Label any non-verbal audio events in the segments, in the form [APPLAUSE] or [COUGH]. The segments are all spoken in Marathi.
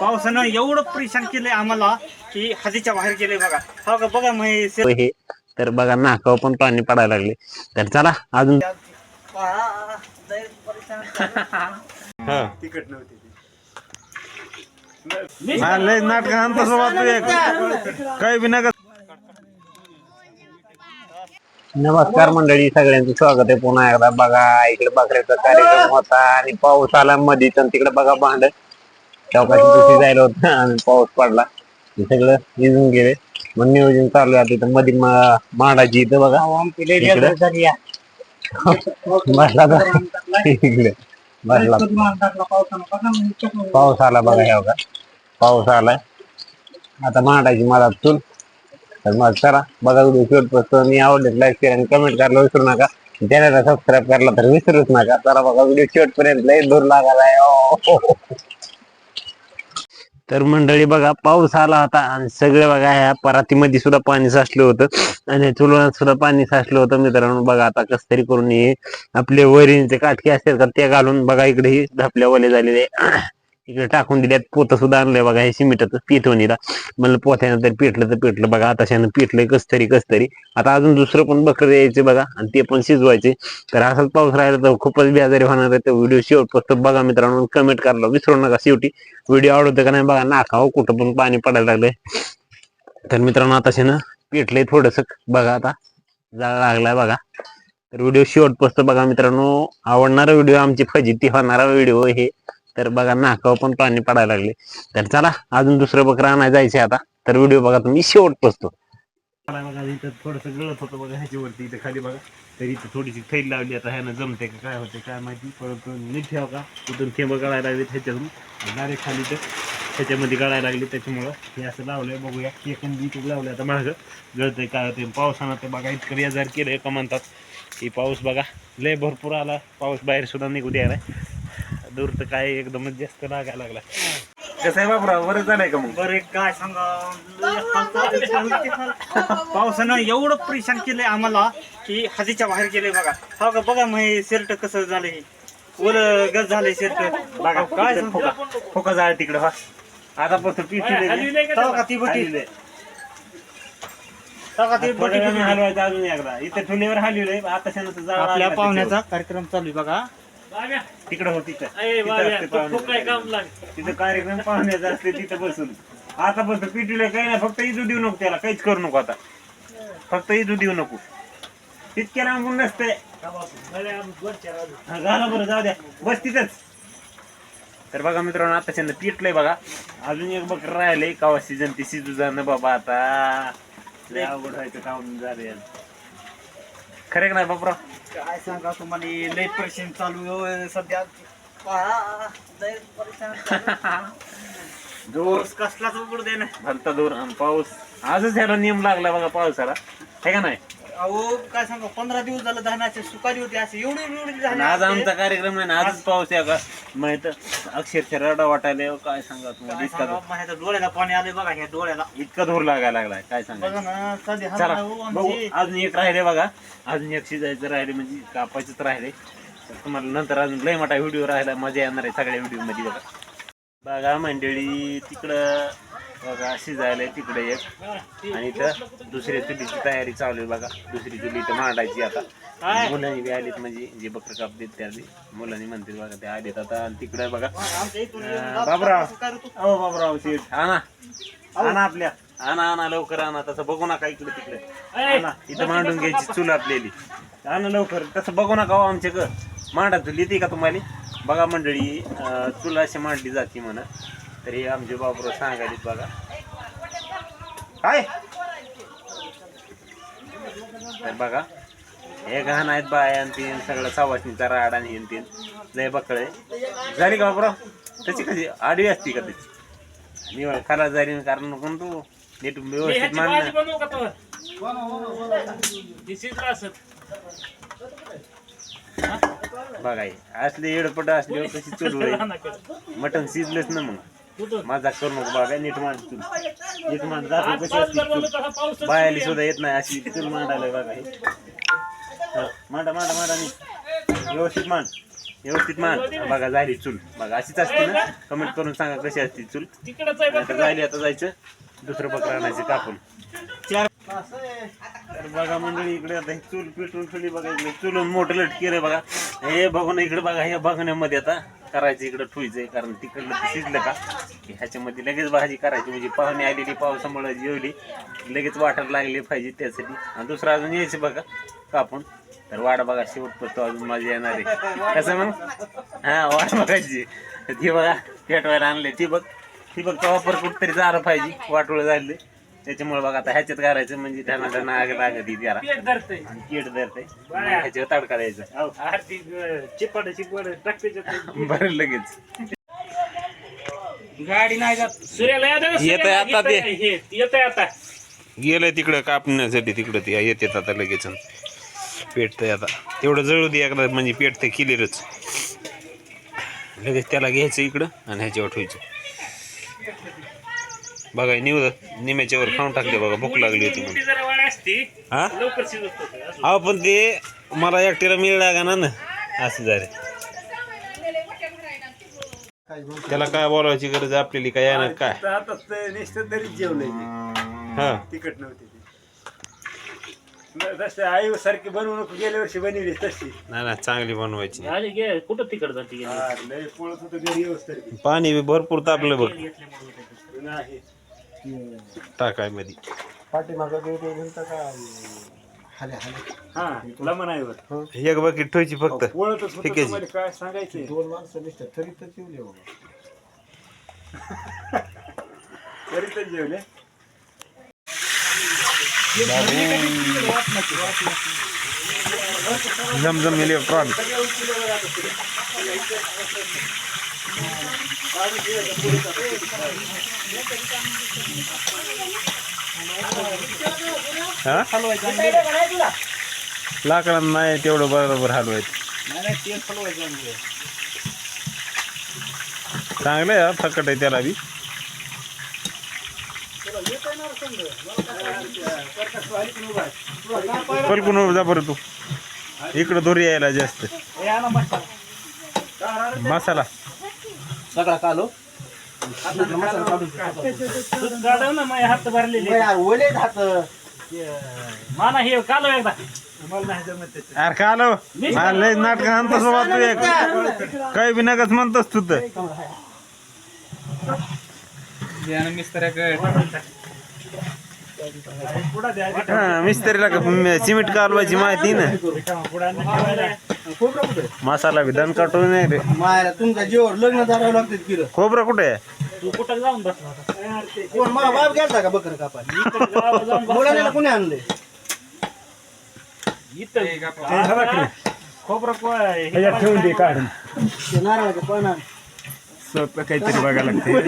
पावसानं एवढं परेशान केलंय आम्हाला की हदीच्या बाहेर गेले बघा. हो का? बघा मग हे हे तर बघा नाकावर पण पाणी पडायला लागले. तर चला अजून. तिकट नव्हती. लय नाटक तसं वाटतोय काही बी नका. नमस्कार मंडळी सगळ्यांचं स्वागत आहे. पुन्हा एकदा बघा इकडे बकऱ्याचा कार्यक्रम होता आणि पाऊस आला मध्ये तर तिकडे बघा भांड. चौकाशी दुसरी जायला होतं आणि पाऊस पडला. हे सगळं विजून गेले. मग नियोजन चालू आहे तिथं मध्ये मा- माडाची इथं बघा. इकडे. बसला तर इकडे. बसला पाऊस आला बघा हे बघा. पाऊस आलाय आता मांडायची मला चूल तर मग करा. बघा व्हिडिओ शेवटपर्यंत मी आवडले लाईक शेअर आणि कमेंट करायला विसरू नका. चॅनलला सबस्क्राईब करायला तर विसरूच नका. चला बघा व्हिडिओ शेवटपर्यंत. लय दूर लागायला ओ. हो. तर मंडळी बघा पाऊस आला होता आणि सगळे बघा ह्या परातीमध्ये सुद्धा पाणी साचलं होतं. आणि चुलवणात सुद्धा पाणी साचलं होतं. मित्रांनो बघा आता कस तरी करून हे आपले वरीचे काटके असतात का ते घालून बघा इकडे ही धापल्या झालेले इकडे टाकून दिल्यात पोत सुद्धा आणलंय बघा हे सिमेंटाचं पिठवणीला म्हणलं पोथ्यानं तरी पेटलं तर पेटलं बघा आता शानं पेटलंय कस तरी कस तरी आता अजून दुसरं पण बकरं यायचे बघा आणि ते पण शिजवायचे. तर असाच पाऊस राहिला तर खूपच बेजारी होणार आहे. तर व्हिडिओ शेवटपासून बघा मित्रांनो कमेंट करायला विसरू नका शेवटी. व्हिडिओ आवडतो का नाही बघा नाकाव हो, कुठं पण पाणी पडायला लागलंय. तर मित्रांनो आता शानं पेटलंय थोडस. बघा आता जाळ लागलाय बघा. तर व्हिडिओ शेवटपासून बघा मित्रांनो आवडणारा व्हिडिओ आमची फजिती होणारा व्हिडिओ हे. तर बघा नाकावर पण पाणी पडायला लागले. तर चला अजून दुसरं बकरं आणायला जायचे आता. तर व्हिडिओ बघा तुम्ही शेवट पोचतो. बघा इथं थोडस गळत होतं बघा ह्याच्यावरती इथं खाली बघा. तरी इथं थोडीशी थैल लावली आता ह्यानं जमते का काय होते काय माहिती. परंतु नीट ठेव का तिथून थेंब गळायला लागले ह्याच्यातून डायरेक्ट खाली तर ह्याच्यामध्ये गळायला लागले त्याच्यामुळं हे असं लावलंय बघूया. एकंदी बी लावलं आता मागं. गळतंय काय होते पावसानं ते बघा इतकं बेजार केलं का म्हणतात की पाऊस बघा लय भरपूर आला. पाऊस बाहेर सुद्धा निघू द्यायला दूर तर काय एकदमच जास्त लागायला लागला. कसं आहे बाबराव बरं झालंय का मग? बरं काय सांगा? पावसानं एवढं परेशान केलंय आम्हाला की हदीच्या बाहेर गेले बघा. हो का बघा मग हे शर्ट कसं झालंय. ओल गज झालंय शर्ट. बघा काय तिकडे फोका फोका तिकडे हा. आता फक्त पिठी हो का ती बटी? हो का ती बटी तुम्ही हालवा. हलवायचं अजून एकदा. इथे ठुलीवर हलविलंय आता शानं जाळ आपल्या लागला पाहुण्याचा कार्यक्रम चालू आहे बघा. तिकडे होती तिथं कार्यक्रम पाहुण्याचा असते तिथं बसून. आता बस पिठीला काही नाही फक्त इजू देऊ नको त्याला काहीच करू नको आता. फक्त इजू देऊ नको. तितक्या लांबून नसते. झालं बरं जाऊ द्या. बस तिथंच. तर बघा मित्रांनो आता त्यांना पिटलंय बघा. अजून एक बकर राहिलंय. कवा सीजन ती शिजू जाणं बाबा आता. अवघड व्हायचं काम झालं. खरे का नाही बापरा काय सांगा तुम्हाला लय परेशान चालू आहे सध्या आ, लय परेशान चालू. जोर पाऊस कसलाच उघड दे ना. भलता दूर. आणि पाऊस आजच ह्याला नियम लागला बघा पावसाला. हे का नाही? अहो काय सांगा पंधरा दिवस झालं धानाचे सुकारी होते असे एवढी एवढी आणि धान्य आज. आमचा कार्यक्रम आहे ना आजच पाऊस आहे का माहीत अक्षरशः रडा वाटायला काय सांगा तुम्हाला इतका सांगा, धूर- माझ्या डोळ्याला पाणी आले बघा ह्या डोळ्याला. इतका धूर लागायला लागलाय काय सांगा? बघा ना सध्या चला भाऊ बघू. आमची. अजून एक राहिले बघा. अजून एक शिजायचं राहिले म्हणजे कापायचंच राहिले. तर तुम्हाला नंतर अजून लय मोठा व्हिडिओ राहिला मजा येणार आहे सगळ्या व्हिडिओमध्ये बघा. बघा मंडळी तिकडं बघा शिजायला तिकडे एक. आणि इथं दुसऱ्या चुलीची तयारी चालू आहे बघा. दुसरी चुली इथं मांडायची आता. मुलांनी बी आलीत म्हणजे जे बकर काप देत त्या मुलांनी म्हणते बघा ते आलेत आता. आणि तिकडे बघा. बाबराव. हो बाबराव शेठ आणा. आणा आपल्या. आणा आणा लवकर आणा. तसं बघू नका इकडे तिकडे. आणा. इथं मांडून घ्यायची चूल आपल्याली. आणा लवकर. तसं बघू नका हो आमच्या ग. मांडा चूल येते का तुम्हाला? बघा मंडळी चूल अशी मांडली जाते म्हणा. तरी आमचे बाबराव सांगायला बघा. काय? तर बघा हे घाण आहेत बाय आणि तीन सगळं सवासणीचा राड आणि हेन तीन लय बकळे. झाली का बाबराव? तशी कशी? आडवी असती का त्याची? निवळ खाला जाईल कारण कोण तू. नीट व्यवस्थित मान बघा हे. असले एडपट असल्यावर कशी होईल [LAUGHS] मटण शिजलेच ना मग. माझा करू नको बाबा नीट मांड चूल नीट मांड दाखव कशी असते चूल बायाली सुद्धा येत नाही अशी. चूल मांडायला बघा. हे हा, मांडा मांडा मांडा नीट. व्यवस्थित मांड. व्यवस्थित मान बघा झाली चूल. बघा अशीच असते ना? कमेंट करून सांगा कशी असते चूल. आता जायली आता जायचं. दुसरं बकरं आणायचं कापून. चार तर बघा मंडळी इकडे आता ही चूल पेटून ठेवली बघा. इकडे चुलून मोठं लटकी रे बघा. हे बघून इकडे बघा हे बघण्यामध्ये आता करायचं इकडं ठुईचंय कारण तिकडलं ते शिजलं का? की ह्याच्यामध्ये लगेच भाजी करायची म्हणजे पाहुणे आलेली पावसामुळे जेवली लगेच वाटायला लागली पाहिजे त्यासाठी. आणि दुसरं अजून यायचं बघा कापून. तर वाट बघा शेवटपर्यंत अजून मजा येणार आहे. कसं मग? हा वाट बघायची. ती बघा पेटवायला आणले ती बघ ती बघ वापर कुठतरी झालं पाहिजे. वाटोळ झाले त्याच्यामुळे बघा आता ह्याच्यात करायचं म्हणजे त्यांना त्यांना आग लागत ती त्याला आणि धरते ह्याच्यावर तडका द्यायचा. बरं लगेच. गाडी नाही जात. सूर्याला आता ते. येत आहे आता. गेलंय तिकडं कापण्यासाठी तिकडं ते. येतात आता लगेच. पेटतंय आता. तेवढं जळू दे एकदा म्हणजे पेटतंय क्लिअरच लगेच त्याला घ्यायचं इकडं आणि ह्याच्यावर ठेवायचं. बघा निवड निम्याच्यावर खाऊन टाकले बघा भूक लागली होती मोठी म्हणून जरा वाळ असती. हा? लवकर शिजत होतं. असं. अहो पण ते मला एकटीला मिळ लागा ना. असं झालं त्याला काय बोलायची गरज आपल्याला? काय आहे ना काय आता नुसतं तरी जेवलंय हा. तिकट नव्हती तसं आई सारखी बनवून गेल्या वर्षी बनवली तशी. नाही ना चांगली बनवायची. कुठं तिकड जाते गेली? लय पळत होतं घरी व्यवस्थित. पाणी बी भरपूर तापलं बघ. नाही. टाकायमध्ये हा तुला एक बकेट ठेवायची फक्त. पळतच ठीक आहे. होतं काय सांगायचं दोन माणसं दिसतात तरी तर जेवले बाबा. [LAUGHS] तरी तर जेवले. झमझम इलेक्ट्रॉनिक हा? लाकडांना नाही तेवढं बरोबर हलवायचं. चांगलं आहे हा, फकट आहे त्याला बी. पलकून जा बरं तू. इकडं दोरी यायला जास्त. मसाला. मसाला. सगळा कालो. दूध काढव ना माझ्या हात भरलेले ओले हात. माना हे कालो एकदा. अरे का आलो लय नाटक म्हणतोस बाबा तू एक. काही बी नकच म्हणतोस तू तर. हा, मिस्त्रीला का सिमेंट कालवायची माहिती ना? मसाला बी दण काटून नाही रे. मायला तुमच्या जीवावर लग्न झालं लागते किर खोबरं कुठे आहे? तू कुठं जाऊन बसला होता? कोण मला बाप गेलता का बकर कापाय इकडं गावाला जाऊन बस. मुलाला कोणी आणले इथं खोबरं को- हे ठेवून दे काढून. ते नारळाचं पण आण. स्वतः काहीतरी बघायला लागते [LAUGHS]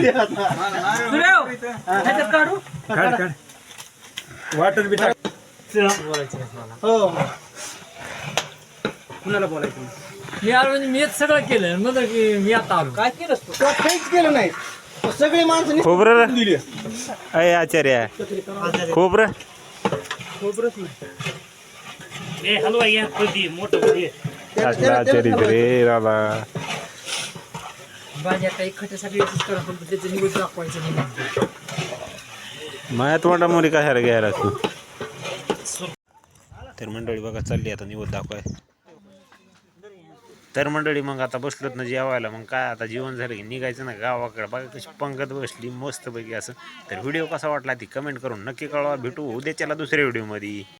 काढ? काढ वाटत बी टाक. हो. मी आलो म्हणजे मीच सगळं केलं की मी आता आलो. काय केलं तू? तुला काहीच केलं नाही. तो सगळी माणसं खोबरं? दिली. अय आचार्य. खोबरं? हे असला आचार्य रे राला नाही. माया तोंडामध्ये कशाला घ्यायला तू तर मंडळी बघा चालली आता निवड दाखवाय. तर मंडळी मग आता बसलोत ना जेवायला. मग काय आता जेवण झालं की निघायचं ना गावाकडे. बघा कशी पंगत बसली मस्तपैकी असं. तर व्हिडिओ कसा वाटला ती कमेंट करून नक्की कळवा. भेटू उद्याच्याला दुसऱ्या व्हिडिओमध्ये.